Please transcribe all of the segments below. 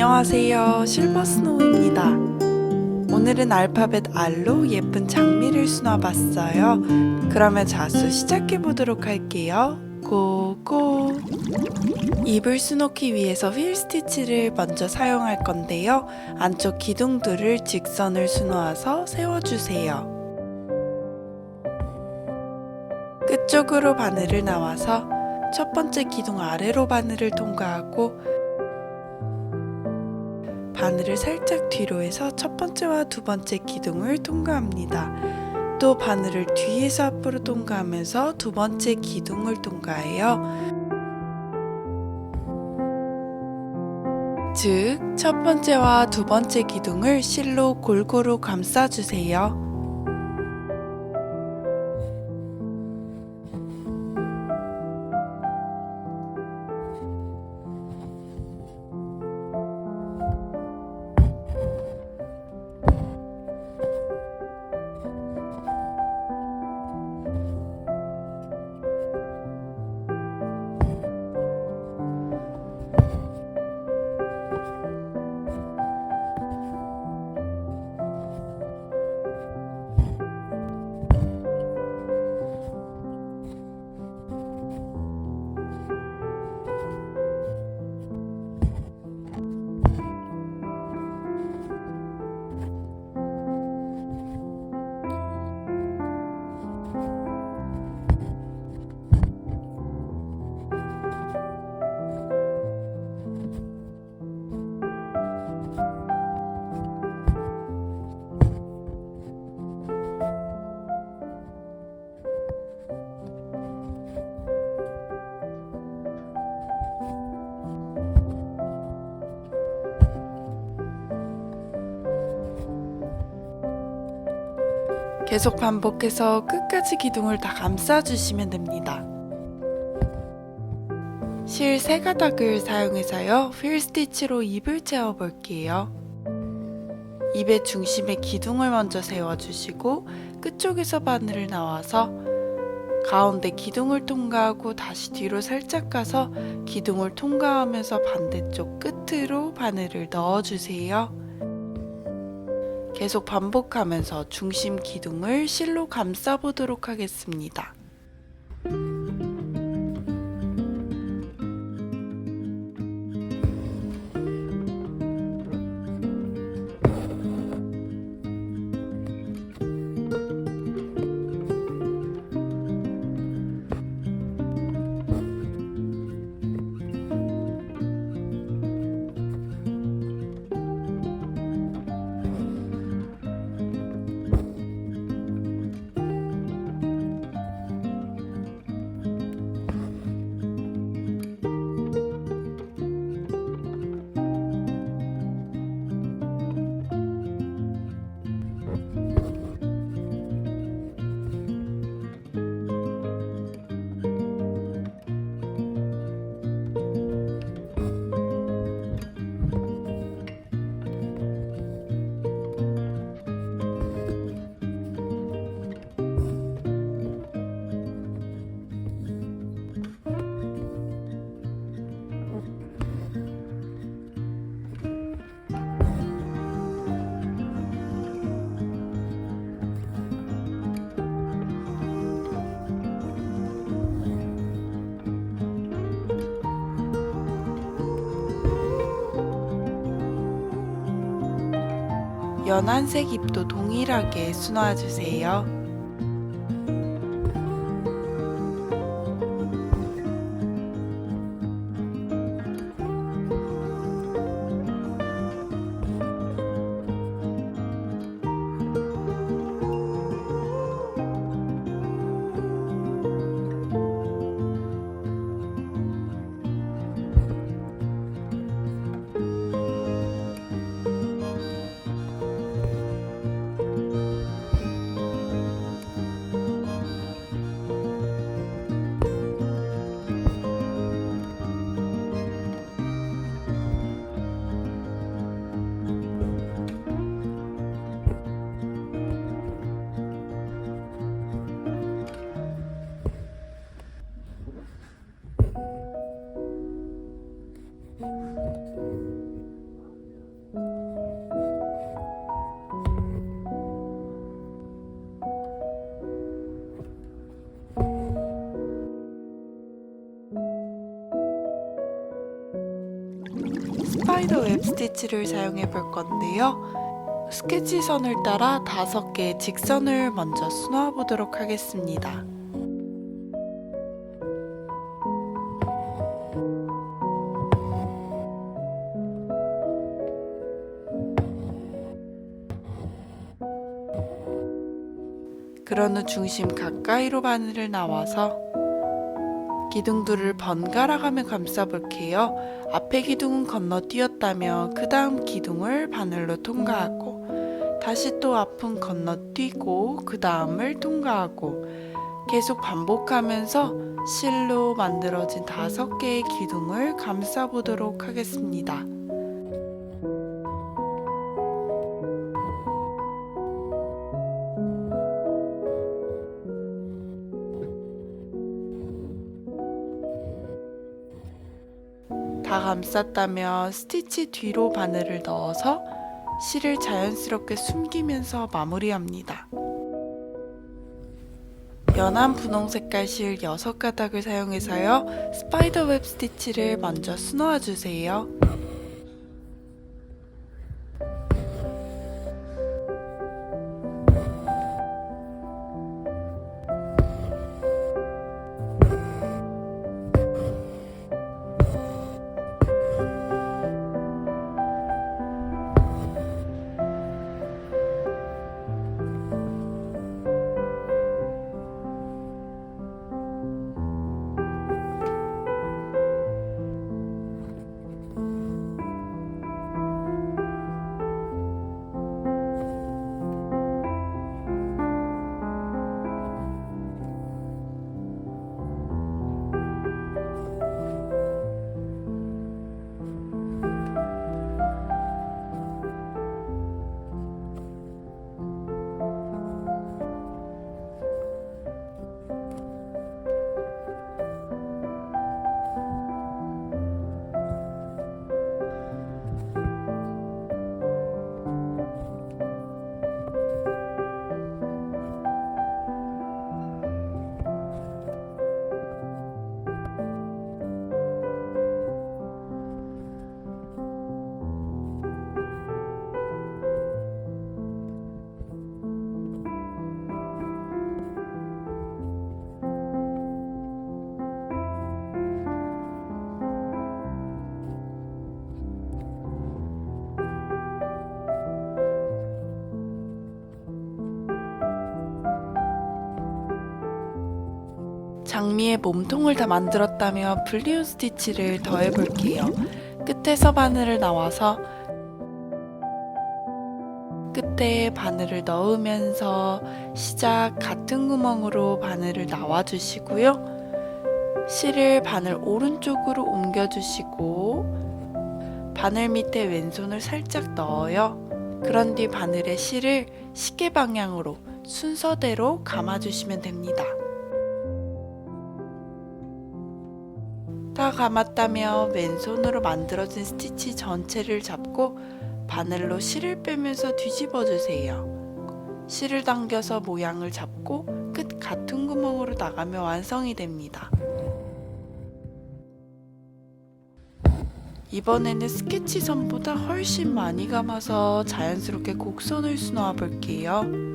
안녕하세요. 실버스노우입니다. 오늘은 알파벳 R로 예쁜 장미를 수놔봤어요. 그러면 자수 시작해보도록 할게요. 고고! 이불 수놓기 위해서 휠 스티치를 먼저 사용할 건데요. 안쪽 기둥들을 직선을 수놓아서 세워주세요. 끝쪽으로 바늘을 나와서 첫 번째 기둥 아래로 바늘을 통과하고 바늘을 살짝 뒤로 해서 첫 번째와 두 번째 기둥을 통과합니다. 또 바늘을 뒤에서 앞으로 통과하면서 두 번째 기둥을 통과해요. 즉, 첫 번째와 두 번째 기둥을 실로 골고루 감싸주세요. 계속 반복해서 끝까지 기둥을 다 감싸주시면 됩니다. 실 세 가닥을 사용해서요, 휠 스티치로 입을 채워볼게요. 입의 중심에 기둥을 먼저 세워주시고 끝쪽에서 바늘을 나와서 가운데 기둥을 통과하고 다시 뒤로 살짝 가서 기둥을 통과하면서 반대쪽 끝으로 바늘을 넣어주세요. 계속 반복하면서 중심 기둥을 실로 감싸 보도록 하겠습니다. 연한색 잎도 동일하게 수놓아 주세요. 웹 스티치를 사용해 볼 건데요. 스케치 선을 따라 다섯 개의 직선을 먼저 수놓아 보도록 하겠습니다. 그런 후 중심 가까이로 바늘을 나와서 기둥들을 번갈아 가며 감싸 볼게요. 앞에 기둥은 건너뛰었다며 그 다음 기둥을 바늘로 통과하고 다시 또 앞은 건너뛰고 그 다음을 통과하고 계속 반복하면서 실로 만들어진 다섯 개의 기둥을 감싸 보도록 하겠습니다. 감쌌다면 스티치 뒤로 바늘을 넣어서 실을 자연스럽게 숨기면서 마무리합니다. 연한 분홍 색깔 실 6가닥을 사용해서요. 스파이더 웹 스티치를 먼저 수놓아 주세요. 장미의 몸통을 다 만들었다면 블리온 스티치를 더해 볼게요. 끝에서 바늘을 나와서 끝에 바늘을 넣으면서 시작 같은 구멍으로 바늘을 나와 주시고요. 실을 바늘 오른쪽으로 옮겨 주시고 바늘 밑에 왼손을 살짝 넣어요. 그런 뒤 바늘의 실을 시계 방향으로 순서대로 감아 주시면 됩니다. 다 감았다면 왼손으로 만들어진 스티치 전체를 잡고 바늘로 실을 빼면서 뒤집어 주세요. 실을 당겨서 모양을 잡고 끝 같은 구멍으로 나가면 완성이 됩니다. 이번에는 스케치 선보다 훨씬 많이 감아서 자연스럽게 곡선을 수놓아 볼게요.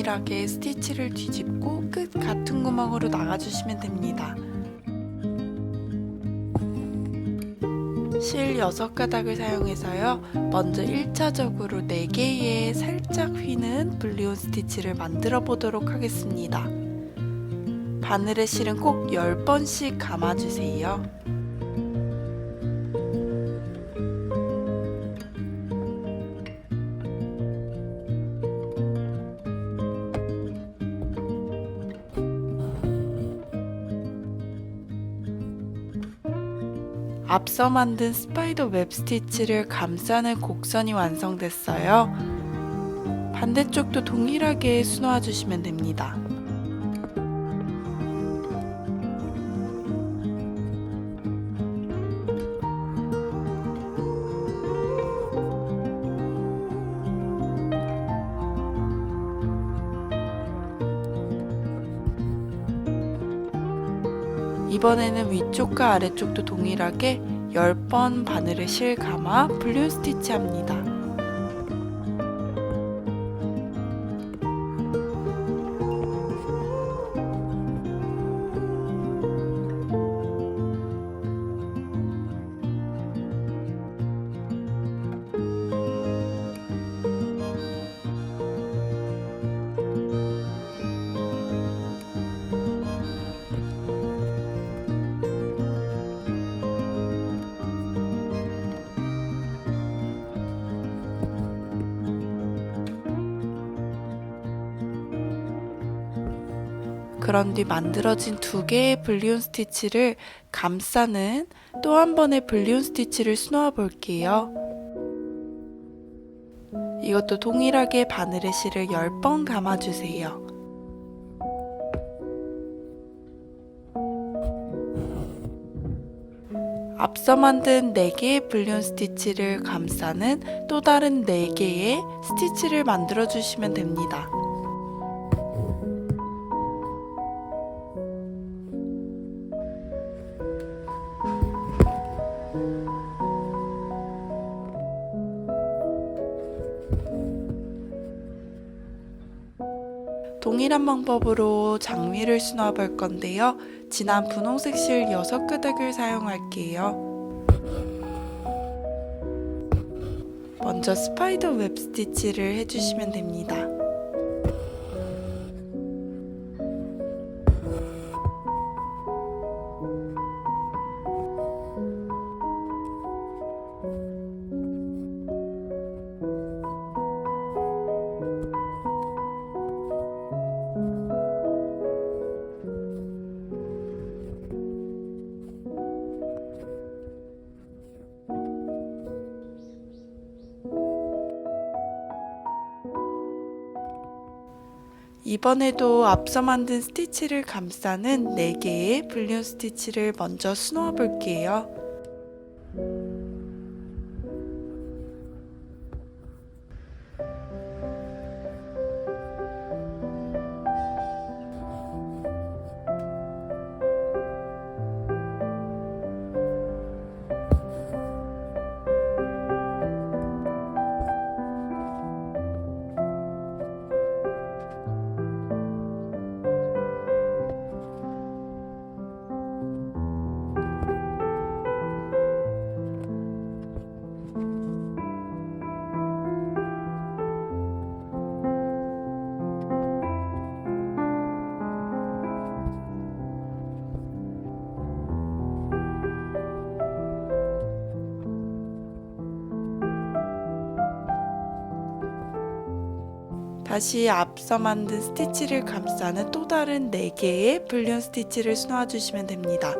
동일하게 스티치를 뒤집고 끝 같은 구멍으로 나가주시면 됩니다. 실 6가닥을 사용해서요. 먼저 1차적으로 4개의 살짝 휘는 블리온 스티치를 만들어 보도록 하겠습니다. 바늘의 실은 꼭 10번씩 감아주세요. 앞서 만든 스파이더 웹 스티치를 감싸는 곡선이 완성됐어요. 반대쪽도 동일하게 수놓아 주시면 됩니다. 이번에는 위쪽과 아래쪽도 동일하게 10번 바늘에 실 감아 불륜 스티치 합니다. 그런 뒤 만들어진 두 개의 불리온 스티치를 감싸는 또 한 번의 불리온 스티치를 수놓아 볼게요. 이것도 동일하게 바늘의 실을 10번 감아주세요. 앞서 만든 4개의 불륜 스티치를 감싸는 또 다른 4개의 스티치를 만들어 주시면 됩니다. 동일한 방법으로 장미를 수놓아 볼 건데요. 진한 분홍색 실 6끄덕을 사용할게요. 먼저 스파이더 웹 스티치를 해주시면 됩니다. 이번에도 앞서 만든 스티치를 감싸는 4개의 불륜 스티치를 먼저 수놓아 볼게요. 다시 앞서 만든 스티치를 감싸는 또 다른 4개의 불륜 스티치를 수놓아 주시면 됩니다.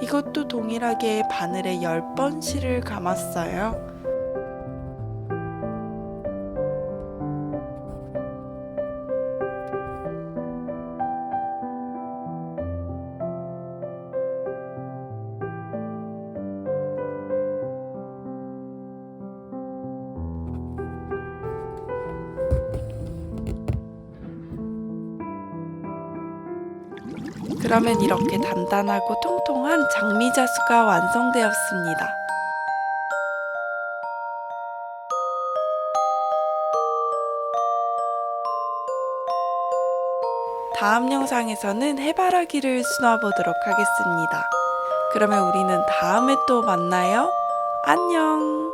이것도 동일하게 바늘에 10번 실을 감았어요. 그러면 이렇게 단단하고 통통한 장미 자수가 완성되었습니다. 다음 영상에서는 해바라기를 수놓아 보도록 하겠습니다. 그러면 우리는 다음에 또 만나요. 안녕!